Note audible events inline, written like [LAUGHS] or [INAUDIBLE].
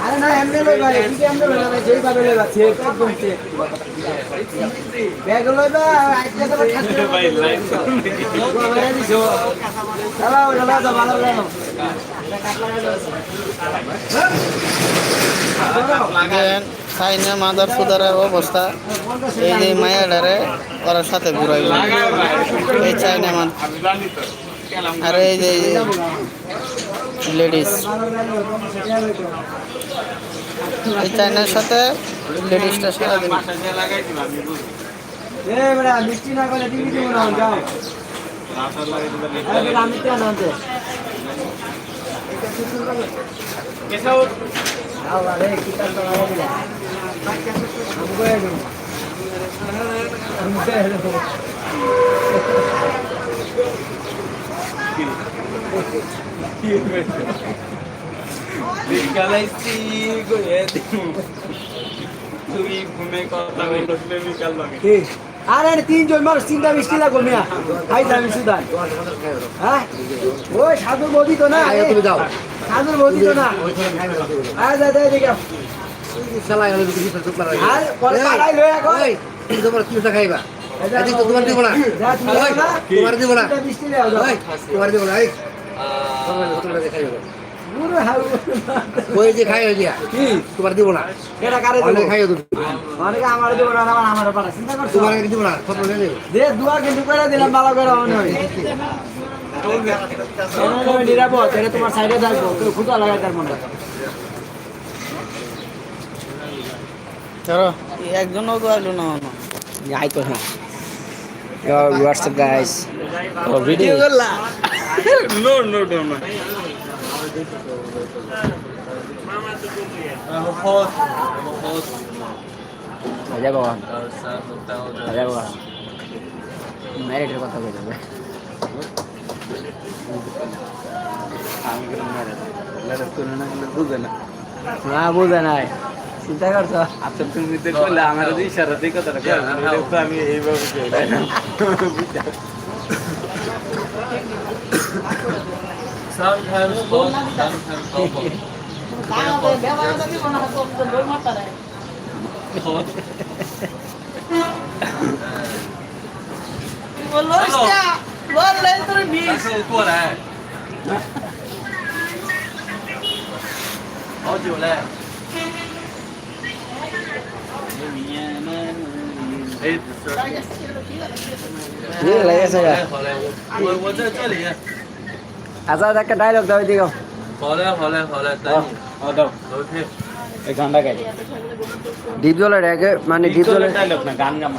আরে না। এমনি লইবা কি এমনি লইবা না যেই ভাবে লইবা সে একদম সে চাইনা মাদার সুদারের অবস্থা। এই যে মায়াডারে, ওরা সাথে ঘুরাইব এই চাইনা মাদ আর এই যে লেডিস। এই চাইনার সাথে লেডিসটা সারাদিন। এ বড়া [LAUGHS] আরে তিনজন মানুষ মিষ্টি মিয়া। সুদান হ্যাঁ? ওই সাধুর বৌদি তো না তুমি যাও। সাধুর বৌদি তো না। আয় যা যা দেখে আর পরে পাড়াই লয়ে কই তোমার কি খাইবা? তোমার দিব না। তোমার দিব না। তোমার দিব না ওই যে খাই দিয়া কি? তোমার দিব না। এটা কারে অনেক খাইও তুমি। অনেকে আমার দেবো না আমার আমার পাড়া চিন্তা করছ? তোমার দিব না সব বলে দেব দে দুয়া কিন্তু করে দিলাম ভালো করে মনে হয় নিরাপদ। এটা তোমার সাইডে থাকব। খুঁজা লাগাই তার মনে চলো। একজনও তো আসলো না আইতো না Yo, what's up guys? Video করলা [LAUGHS] No, no, no, no. আজা বাবা আজা বাবা ম্যারিডের কথা বলে দেবে না বুঝে নাই চিন্তা করছো আচ্ছা তুমি তো করলে আমার যে ইশারা দিয়ে কথাটা করলে আমি এইভাবে কই না Sometimes both, sometimes both. Ese es过来。好久嘞。 你来呀，这个。我我在这里。阿嫂，再给带六刀一个。好嘞，好嘞，好嘞，等你。好的。OK。এই গানটা গাই ডিপ জলের মানে ডিপ জলের ডায়লগ না গান গাম